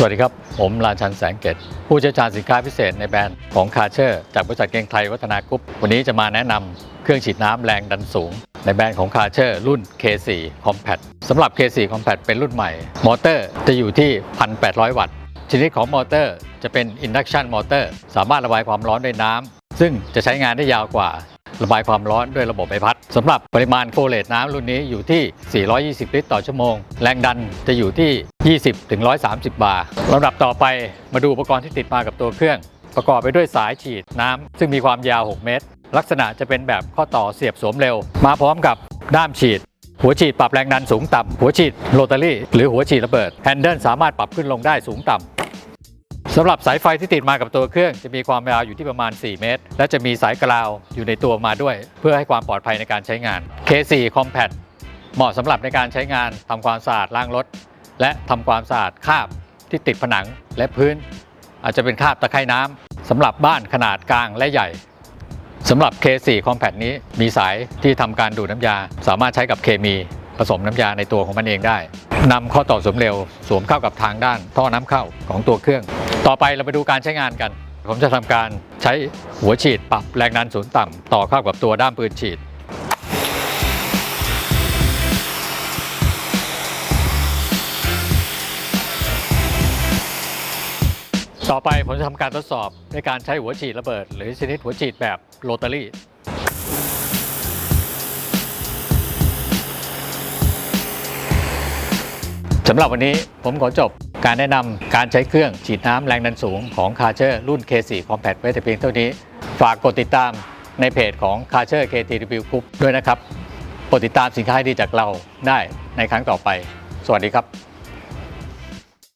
สวัสดีครับ ผมราชันแสงเกตผู้เชี่ยวชาญสินค้าพิเศษในแบรนด์ของคาเชอร์จากบริษัทเกงไทยวัฒนากรุ๊ปวันนี้จะมาแนะนำเครื่องฉีดน้ำแรงดันสูง ในแบรนด์ของคาเชอร์รุ่น K4 Compact สำหรับ K4 Compact เป็นรุ่นใหม่ มอเตอร์จะอยู่ที่ 1,800 วัตต์ชนิดของมอเตอร์จะเป็น Induction Motor สามารถระบายความร้อนด้วยน้ำซึ่งจะใช้งานได้ยาวกว่า ระบายความร้อนด้วยระบบใบพัดสำหรับปริมาณโฟเลตน้ำรุ่นนี้อยู่ที่ 420 ลิตรต่อชั่วโมง แรงดันจะอยู่ที่ 20ถึง130 บาร์ลำดับต่อไปมาดูอุปกรณ์ที่ติดมากับตัวเครื่อง ประกอบไปด้วยสายฉีดน้ำซึ่งมีความยาว 6 เมตร ลักษณะจะเป็นแบบข้อต่อเสียบสวมเร็ว มาพร้อมกับด้ามฉีดหัวฉีดปรับแรงดันสูงต่ำหัวฉีดโรตารี่หรือหัวฉีดระเบิดแฮนเดิลสามารถปรับขึ้นลงได้สูงต่ำ สำหรับสายไฟที่ติดมากับตัวเครื่อง จะมีความยาวอยู่ที่ประมาณ 4 เมตร และจะมีสายกราวอยู่ในตัวมาด้วย เพื่อให้ความปลอดภัยในการใช้งาน K4 Compact เหมาะสำหรับในการใช้งานทำความสะอาดล้างรถ และทำความสะอาดคราบที่ติดผนังและพื้น อาจจะเป็นคราบตะไคร่น้ำสำหรับบ้านขนาดกลางและใหญ่สำหรับ K4 Compact นี้มีสายที่ทำการดูดน้ำยา สามารถใช้กับเคมีผสมน้ำยาในตัวของมันเองได้นำข้อต่อสมเร็วสวมเข้ากับทางด้านท่อน้ำเข้าของตัวเครื่อง ต่อไปเราไปดูการใช้งานกัน ผมจะทำการใช้หัวฉีดปรับแรงดันศูนย์ต่ำต่อเข้ากับตัวด้ามปืนฉีด ต่อไปผมจะทำการทดสอบในการใช้หัวฉีดระเบิด หรือชนิดหัวฉีดแบบโรตารี่สำหรับวันนี้ผมขอจบ การแนะนำการใช้เครื่องฉีดน้ำแรงดันสูงของคาเชอร์รุ่น K4 Compact ไว้แต่เพียงเท่านี้ ฝากกดติดตามในเพจของคาเชอร์ KTW Group ด้วยนะครับ กดติดตามสินค้าดีจากเราได้ในครั้งต่อไป สวัสดีครับ